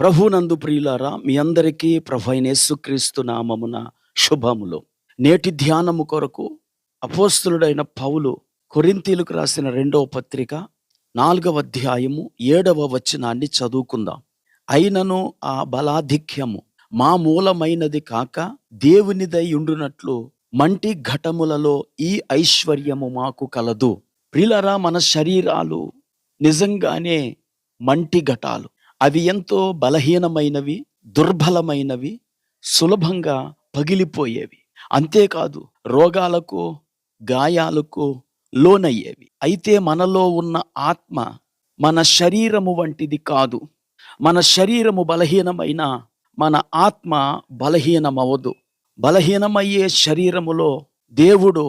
ప్రభునందు ప్రియులారా మీ అందరికీ ప్రభు అయిన యేసుక్రీస్తు నామమున శుభములు. నేటి ధ్యానము కొరకు అపోస్తులుడైన పౌలు కొరింతీలకు రాసిన రెండవ పత్రిక నాలుగవ అధ్యాయము ఏడవ వచనాన్ని చదువుకుందాం. అయినను ఆ బలాధిక్యము మా మూలమైనది కాక దేవునిదై ఉండునట్లు మంటి ఘటములలో ఈ ఐశ్వర్యము మాకు కలదు. ప్రిలరా మన శరీరాలు నిజంగానే మంటి ఘటాలు. అవి ఎంతో బలహీనమైనవి దుర్బలమైనవి సులభంగా పగిలిపోయేవి. అంతేకాదు రోగాలకు గాయాలకు లోనయ్యేవి. అయితే మనలో ఉన్న ఆత్మ మన శరీరము వంటిది కాదు. మన శరీరము బలహీనమైన మన ఆత్మ బలహీనమవదు. బలహీనమయ్యే శరీరములో దేవుడు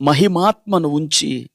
మహిమాత్మను ఉంచి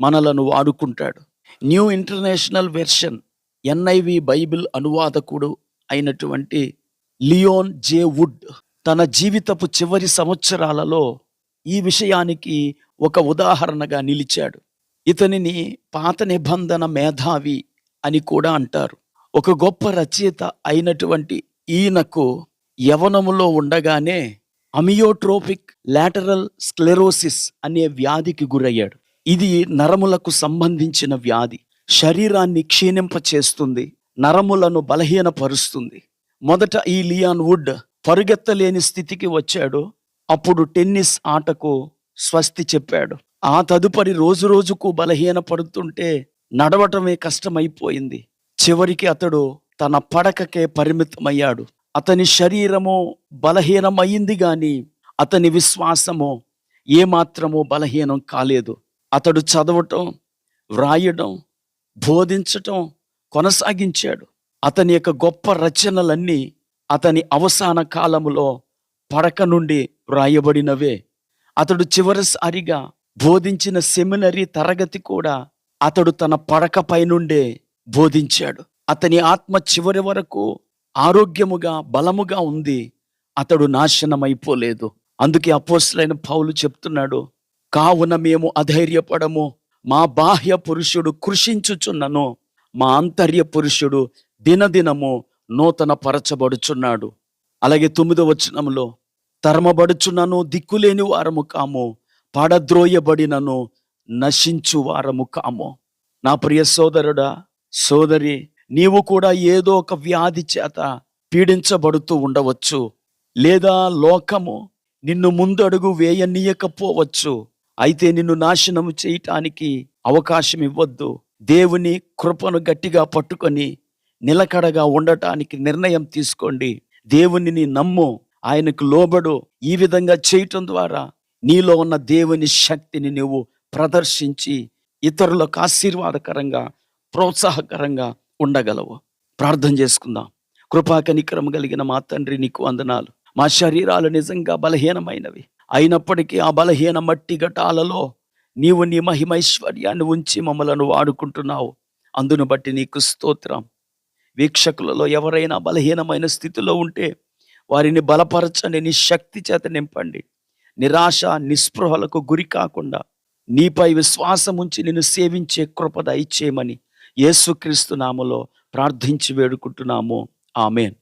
మనలను వాడుకుంటాడు. New international version NIV Bible అనువాదకుడు అయినటువంటి లియోన్ జే వుడ్ తన జీవితపు చివరి సంవత్సరాలలో ఈ విషయానికి ఒక ఉదాహరణగా నిలిచాడు. ఇతనిని పాత నిబంధన మేధావి అని కూడా అంటారు. ఒక గొప్ప రచయిత అయినటువంటి ఈయనకు యవనములో ఉండగానే అమియోట్రోపిక్ లాటరల్ స్క్లెరోసిస్ అనే వ్యాధికి గురయ్యాడు. ఇది నరములకు సంబంధించిన వ్యాధి. శరీరాన్ని క్షీణింప చేస్తుంది నరములను బలహీనపరుస్తుంది. మొదట ఈ లియాన్ వుడ్ పరుగెత్తలేని స్థితికి వచ్చాడు. అప్పుడు టెన్నిస్ ఆటకు స్వస్తి చెప్పాడు. ఆ తదుపరి రోజు రోజుకు బలహీనపడుతుంటే నడవటమే కష్టమైపోయింది. చివరికి అతడు తన పడకకే పరిమితమయ్యాడు. అతని శరీరము బలహీనమైంది గాని అతని విశ్వాసము ఏమాత్రము బలహీనం కాలేదు. అతడు చదవటం వ్రాయడం బోధించటం కొనసాగించాడు. అతని యొక్క గొప్ప రచనలన్నీ అతని అవసాన కాలములో పడక నుండి వ్రాయబడినవే. అతడు చివరిసారిగా బోధించిన సెమినరీ తరగతి కూడా అతడు తన పడకపై నుండే బోధించాడు. అతని ఆత్మ చివరి వరకు ఆరోగ్యముగా బలముగా ఉంది. అతడు నాశనమైపోలేదు. అందుకే అపోస్తులైన పౌలు చెప్తున్నాడు కావున మేము అధైర్యపడము మా బాహ్య పురుషుడు కృషించుచున్నను మా అంతర్య పురుషుడు దినదినము నూతన పరచబడుచున్నాడు అలాగే తొమ్మిదో వచనంలో తరమబడుచున్నను దిక్కులేని వారము కాము పడద్రోయబడినను నశించు వారము కాము. నా ప్రియ సోదరుడా సోదరి నీవు కూడా ఏదో ఒక వ్యాధి చేత పీడించబడుతూ ఉండవచ్చు లేదా లోకము నిన్ను ముందడుగు వేయనీయకపోవచ్చు. అయితే నిన్ను నాశనం చేయటానికి అవకాశం ఇవ్వద్దు. దేవుని కృపను గట్టిగా పట్టుకొని నిలకడగా ఉండటానికి నిర్ణయం తీసుకోండి. దేవునిని నమ్ము ఆయనకు లోబడు. ఈ విధంగా చేయటం ద్వారా నీలో ఉన్న దేవుని శక్తిని నువ్వు ప్రదర్శించి ఇతరులకు ఆశీర్వాదకరంగా ప్రోత్సాహకరంగా ఉండగలవు. ప్రార్థన చేసుకుందాం. కృపా కనికరం కలిగిన మా తండ్రి నీకు వందనాలు. మా శరీరాలు నిజంగా బలహీనమైనవి. అయినప్పటికీ ఆ బలహీన మట్టి ఘటాలలో నీవు నీ మహిమైశ్వర్యాన్ని ఉంచి మమ్మలను వాడుకుంటున్నావు. అందును బట్టి నీకు స్తోత్రం. వీక్షకులలో ఎవరైనా బలహీనమైన స్థితిలో ఉంటే వారిని బలపరచని నీ శక్తి చేత నింపండి. నిరాశ నిస్పృహలకు గురి కాకుండా నీపై విశ్వాసం ఉంచి నిన్ను సేవించే కృప దయచేయమని యేసుక్రీస్తు నామలో ప్రార్థించి వేడుకుంటున్నాము. ఆమెన్.